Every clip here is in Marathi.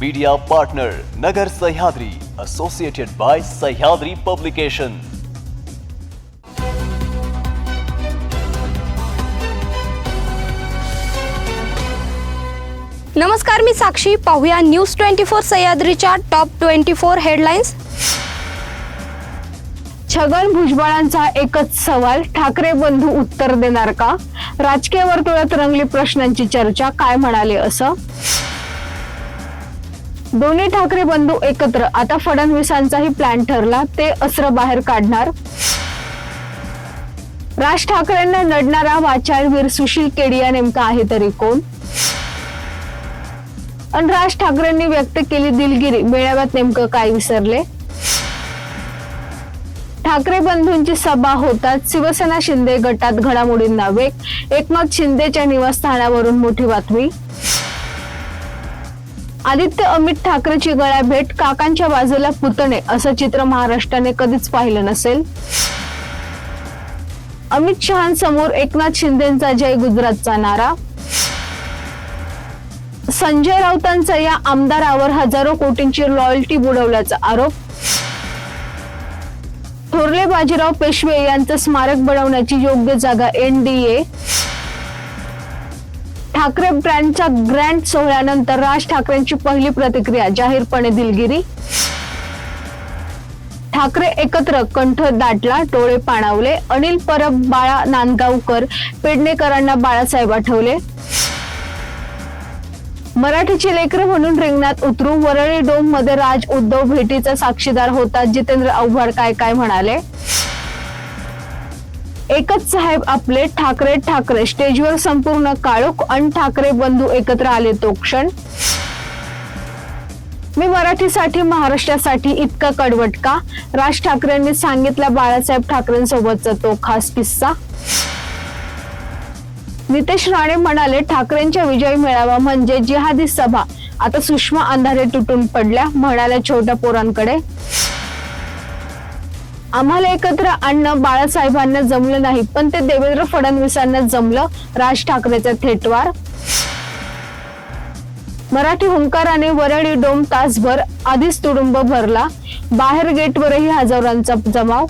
Media partner Nagar Sahyadri associated by Sahyadri publication नमस्कार मी साक्षी. पाहूया न्यूज ट्वेंटी फोर सह्याद्रीच्या top twenty four headlines Chhagan भुजबळांचा एकच सवाल ठाकरे बंधू उत्तर देणार का? राजकीय वर्तुळात रंगली प्रश्नांची चर्चा काय म्हणाले असं? दोन्ही ठाकरे बंधू एकत्र. आता फडणवीसांचाही प्लॅन ठरला ते अस्त्र बाहेर काढणार. राज ठाकरेंना नडणारा वाचाळवीर सुशील केडिया नेमका आहे तरी कोण? आणि राज ठाकरेंनी व्यक्त केली दिलगिरी मेळाव्यात नेमकं काय विसरले? ठाकरे बंधूंची सभा होतात शिवसेना शिंदे गटात घडामोडींना वेग. एकनाथ शिंदेच्या निवासस्थानावरून मोठी बातमी. आदित्य अमित ठाकरेची गळ्या भेट काकांच्या बाजूला पुतणे असं चित्र महाराष्ट्राने कधीच पाहिलं नसेल? अमित शहांसमोर एकनाथ शिंदेचा जय गुजरातचा नारा? संजय राऊतांचा या आमदारावर हजारो कोटींची रॉयल्टी बुडवल्याचा आरोप? थोरले बाजीराव पेशवे यांचं स्मारक बनवण्याची योग्य जागा एनडीए ठाकरे ब्रँडच्या ग्रँड सोहळ्यानंतर राज ठाकरेंची पहिली प्रतिक्रिया जाहीरपणे दिलगिरी? ठाकरे एकत्र कंठ दाटला डोळे पाणावले. अनिल परब बाळा नांदगावकर पेडणेकरांना बाळासाहेब आठवले. मराठीची लेकरं म्हणून रिंगणात उतरू वरळी डोममध्ये राज उद्धव भेटीचा साक्षीदार होता. जितेंद्र आव्हाड काय काय म्हणाले? एकच साहेब आपले ठाकरे ठाकरे. स्टेजवर संपूर्ण काळोख अन ठाकरे बंधू एकत्र आले तो क्षण. मी मराठीसाठी महाराष्ट्रासाठी इतका कडवट का? राज ठाकरेंनी सांगितला बाळासाहेब ठाकरेंसोबतचा तो खास किस्सा. नितेश राणे म्हणाले ठाकरेंच्या विजयी मेळावा म्हणजे जिहादी सभा. आता सुषमा अंधारे तुटून पडल्या म्हणाल्या छोट्या पोरांकडे. आम्हाला एकत्र आणणं बाळासाहेबांना जमलं नाही पण ते देवेंद्र फडणवीसांना जमलं राज ठाकरेचा थेटवार. मराठी हुंकाराने वरळी डोम तासभर आधीच तुडुंब भरला बाहेर गेटवरही हजारांचा जमाव.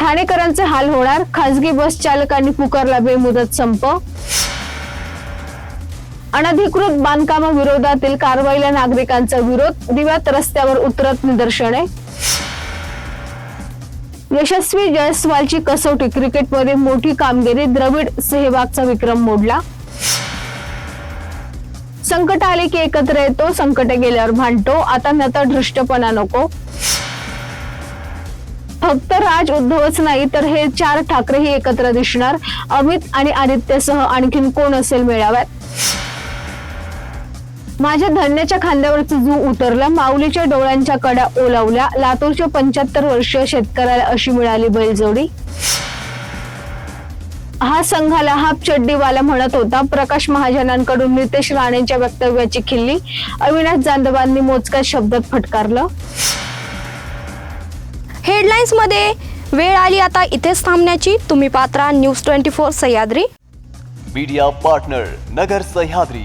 ठाणेकरांचे हाल होणार खासगी बस चालकांनी पुकारला बेमुदत संप. अनधिकृत बांधकामाविरोधातील कारवाईला नागरिकांचा विरोध दिव्यात रस्त्यावर उतरत निदर्शने. यशस्वी जयस्वालची कसोटी. क्रिकेटमध्ये मोठी कामगिरी. द्रविड सेहवागचा विक्रम मोडला. संकट आले की एकत्र येतो. संकट गेल्यावर भांडतो. आता नतदृष्टपणा नको. फक्त राज उद्धवच नाही तर हे चार ठाकरेही एकत्र दिसणार. अमित आणि आदित्यसह आणखीन कोण असेल मेळाव्यात? माझ्या धन्याच्या खांद्यावरचं जू उतरलं माऊलीच्या डोळ्यांच्या कडा ओलावल्या लातूरच्या पंच्याहत्तर वर्षीय शेतकऱ्याला अशी मिळाली बैलजोडी. हा संघाला हाफ चड्डीवाला म्हणत होता. प्रकाश महाजनांकडून नितेश राणेंच्या वक्तव्याची खिल्ली. अविनाश जाधवांनी मोजक्या शब्दात फटकारलं. हेडलाईन्समध्ये वेळ आली आता इथेच थांबण्याची. तुम्ही Patra news twenty four Sahyadri. Media partner Nagar Sahyadri.